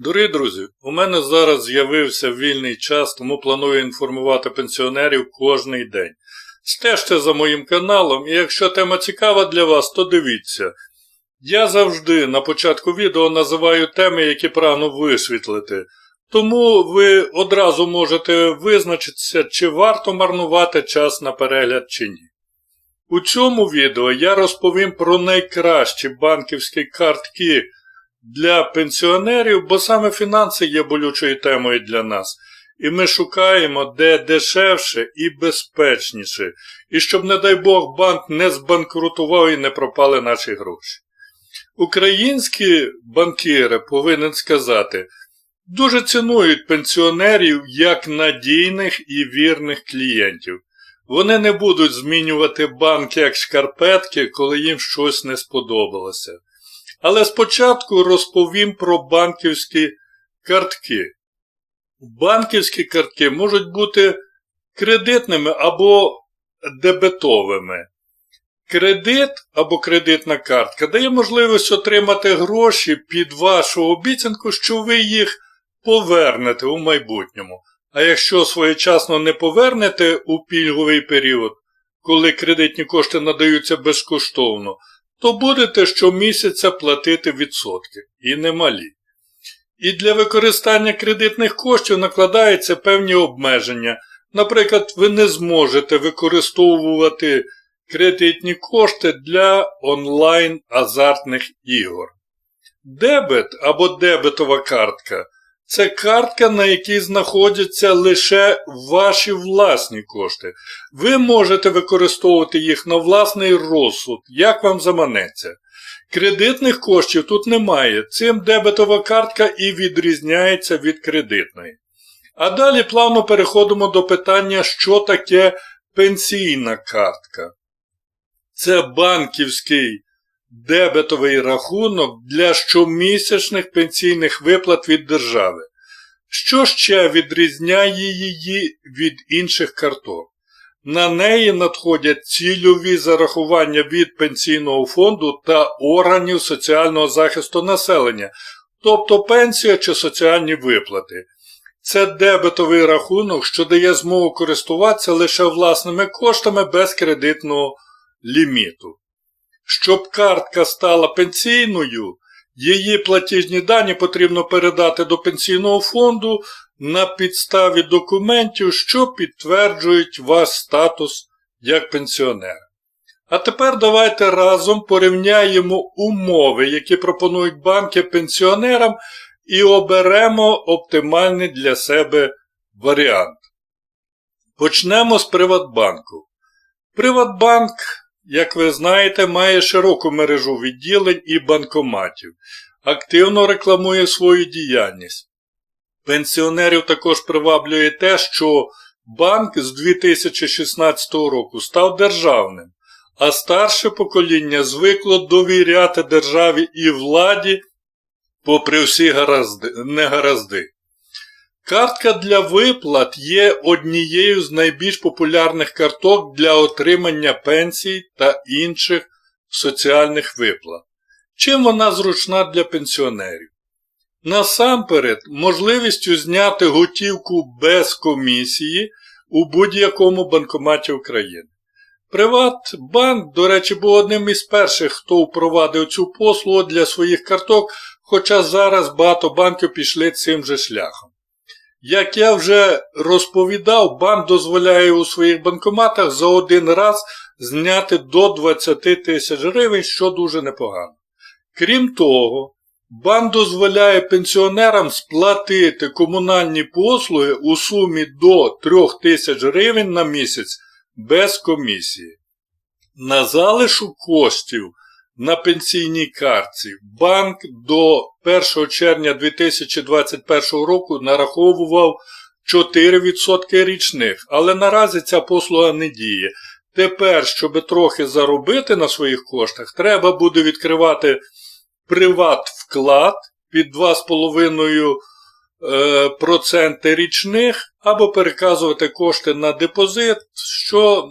Дорогі друзі, у мене зараз з'явився вільний час, тому планую інформувати пенсіонерів кожний день. Стежте за моїм каналом, і якщо тема цікава для вас, то дивіться. Я завжди на початку відео називаю теми, які прагну висвітлити, тому ви одразу можете визначитися, чи варто марнувати час на перегляд чи ні. У цьому відео я розповім про найкращі банківські картки для пенсіонерів, бо саме фінанси є болючою темою для нас. І ми шукаємо, де дешевше і безпечніше, і щоб, не дай Бог, банк не збанкрутував і не пропали наші гроші. Українські банкіри, повинен сказати, дуже цінують пенсіонерів як надійних і вірних клієнтів. Вони не будуть змінювати банк як шкарпетки, коли їм щось не сподобалося. Але спочатку розповім про банківські картки. Банківські картки можуть бути кредитними або дебетовими. Кредит або кредитна картка дає можливість отримати гроші під вашу обіцянку, що ви їх повернете у майбутньому. А якщо своєчасно не повернете у пільговий період, коли кредитні кошти надаються безкоштовно, то будете щомісяця платити відсотки і немалі. І для використання кредитних коштів накладаються певні обмеження. Наприклад, ви не зможете використовувати кредитні кошти для онлайн-азартних ігор. Дебет або дебетова картка це картка, на якій знаходяться лише ваші власні кошти. Ви можете використовувати їх на власний розсуд, як вам заманеться. Кредитних коштів тут немає, цим дебетова картка і відрізняється від кредитної. А далі плавно переходимо до питання, що таке пенсійна картка. Це банківський дебетовий рахунок для щомісячних пенсійних виплат від держави. Що ще відрізняє її від інших карток? На неї надходять цільові зарахування від пенсійного фонду та органів соціального захисту населення, тобто пенсія чи соціальні виплати. Це дебетовий рахунок, що дає змогу користуватися лише власними коштами без кредитного ліміту. Щоб картка стала пенсійною, її платіжні дані потрібно передати до пенсійного фонду на підставі документів, що підтверджують ваш статус як пенсіонера. А тепер давайте разом порівняємо умови, які пропонують банки пенсіонерам, і оберемо оптимальний для себе варіант. Почнемо з Приватбанку. Приватбанк як ви знаєте, має широку мережу відділень і банкоматів, активно рекламує свою діяльність. Пенсіонерів також приваблює те, що банк з 2016 року став державним, а старше покоління звикло довіряти державі і владі, попри всі гаразди, негаразди. Картка для виплат є однією з найбільш популярних карток для отримання пенсій та інших соціальних виплат. Чим вона зручна для пенсіонерів? Насамперед, можливістю зняти готівку без комісії у будь-якому банкоматі України. Приватбанк, до речі, був одним із перших, хто впровадив цю послугу для своїх карток, хоча зараз багато банків пішли цим же шляхом. Як я вже розповідав, банк дозволяє у своїх банкоматах за один раз зняти до 20 тисяч гривень, що дуже непогано. Крім того, банк дозволяє пенсіонерам сплатити комунальні послуги у сумі до 3 тисяч гривень на місяць без комісії. На залишок коштів на пенсійній картці банк до 1 червня 2021 року нараховував 4% річних, але наразі ця послуга не діє. Тепер, щоб трохи заробити на своїх коштах, треба буде відкривати приват-вклад під 2,5% річних або переказувати кошти на депозит, що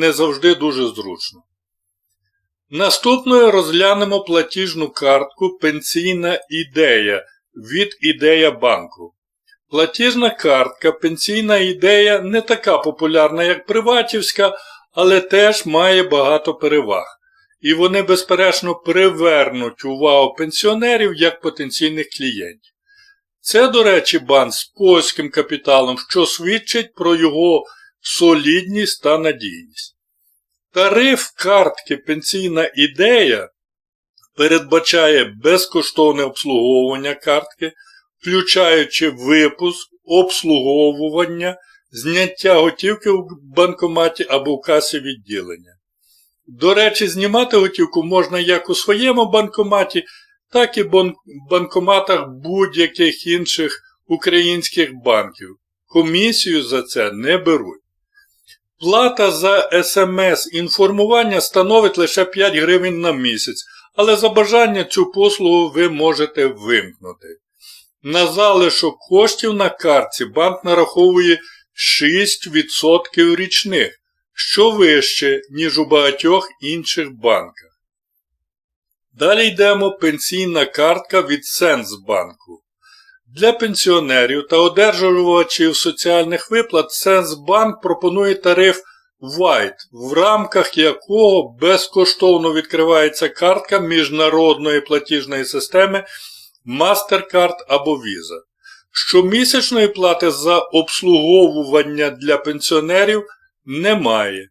не завжди дуже зручно. Наступною розглянемо платіжну картку Пенсійна ідея від ідея банку. Платіжна картка, пенсійна ідея не така популярна, як приватівська, але теж має багато переваг. І вони, безперечно, привернуть увагу пенсіонерів як потенційних клієнтів. Це, до речі, банк з польським капіталом, що свідчить про його солідність та надійність. Тариф картки Пенсійна ідея передбачає безкоштовне обслуговування картки, включаючи випуск, обслуговування, зняття готівки в банкоматі або в касі відділення. До речі, знімати готівку можна як у своєму банкоматі, так і в банкоматах будь-яких інших українських банків. Комісію за це не беруть. Плата за смс-інформування становить лише 5 гривень на місяць, але за бажання цю послугу ви можете вимкнути. На залишок коштів на картці банк нараховує 6% річних, що вище, ніж у багатьох інших банках. Далі йдемо пенсійна картка від Сенсбанку. Для пенсіонерів та одержувачів соціальних виплат Сенсбанк пропонує тариф White, в рамках якого безкоштовно відкривається картка міжнародної платіжної системи MasterCard або Visa. Щомісячної плати за обслуговування для пенсіонерів немає.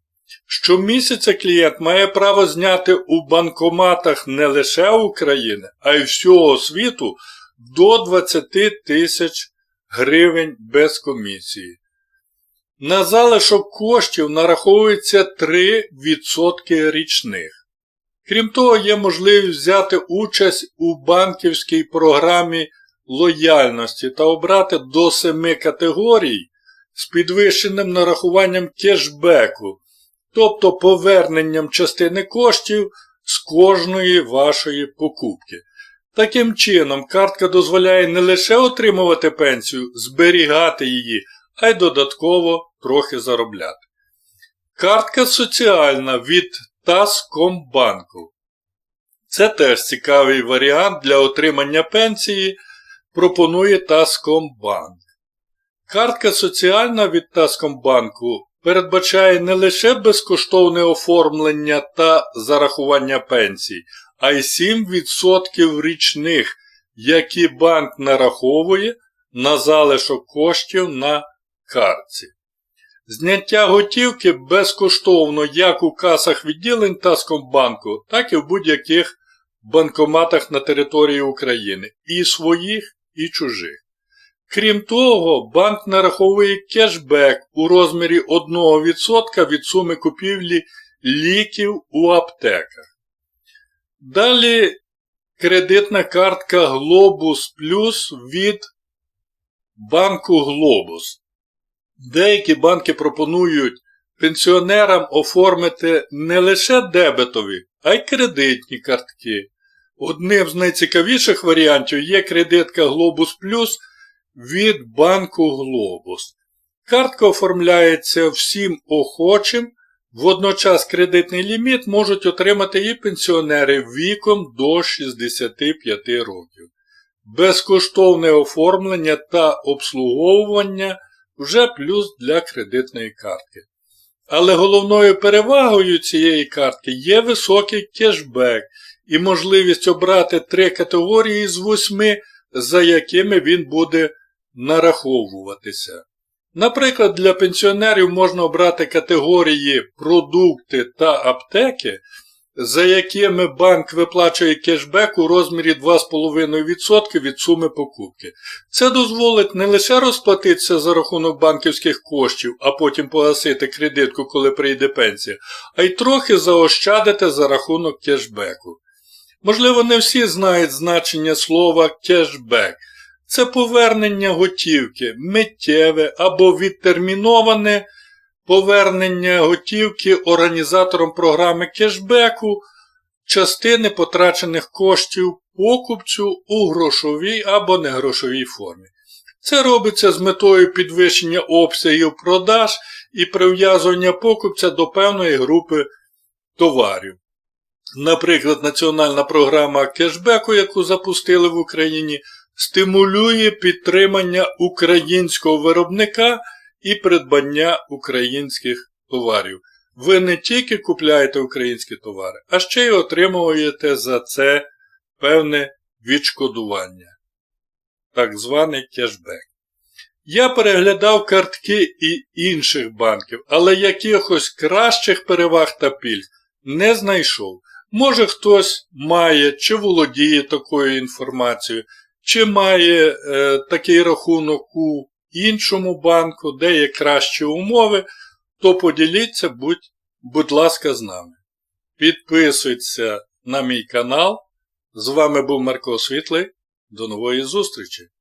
Щомісяця клієнт має право зняти у банкоматах не лише України, а й всього світу до 20 тисяч гривень без комісії. На залишок коштів нараховується 3% річних. Крім того, є можливість взяти участь у банківській програмі лояльності та обрати до 7 категорій з підвищеним нарахуванням кешбеку, тобто поверненням частини коштів з кожної вашої покупки. Таким чином, картка дозволяє не лише отримувати пенсію, зберігати її, а й додатково трохи заробляти. Картка соціальна від Таскомбанку. Це теж цікавий варіант для отримання пенсії, пропонує Таскомбанк. Картка соціальна від Таскомбанку передбачає не лише безкоштовне оформлення та зарахування пенсій, а й 7% річних, які банк нараховує на залишок коштів на картці. Зняття готівки безкоштовно як у касах відділень Таскомбанку, так і в будь-яких банкоматах на території України, і своїх, і чужих. Крім того, банк нараховує кешбек у розмірі 1% від суми купівлі ліків у аптеках. Далі кредитна картка Globus Plus від банку Globus. Деякі банки пропонують пенсіонерам оформити не лише дебетові, а й кредитні картки. Одним з найцікавіших варіантів є кредитка Globus Plus від банку Globus. Картка оформляється всім охочим, водночас кредитний ліміт можуть отримати і пенсіонери віком до 65 років. Безкоштовне оформлення та обслуговування вже плюс для кредитної картки. Але головною перевагою цієї картки є високий кешбек і можливість обрати три категорії з восьми, за якими він буде нараховуватися. Наприклад, для пенсіонерів можна обрати категорії продукти та аптеки, за якими банк виплачує кешбек у розмірі 2,5% від суми покупки. Це дозволить не лише розплатитися за рахунок банківських коштів, а потім погасити кредитку, коли прийде пенсія, а й трохи заощадити за рахунок кешбеку. Можливо, не всі знають значення слова кешбек. Це повернення готівки, миттєве або відтерміноване повернення готівки організатором програми кешбеку частини потрачених коштів покупцю у грошовій або негрошовій формі. Це робиться з метою підвищення обсягів продаж і прив'язування покупця до певної групи товарів. Наприклад, національна програма кешбеку, яку запустили в Україні, стимулює підтримання українського виробника і придбання українських товарів. Ви не тільки купляєте українські товари, а ще й отримуєте за це певне відшкодування, так званий кешбек. Я переглядав картки і інших банків, але якихось кращих переваг та пільг не знайшов. Може хтось має чи володіє такою інформацією, чи має е, такий рахунок у іншому банку, де є кращі умови, то поділіться, будь, будь ласка, з нами. Підписуйтеся на мій канал. З вами був Марко Світлий. До нової зустрічі!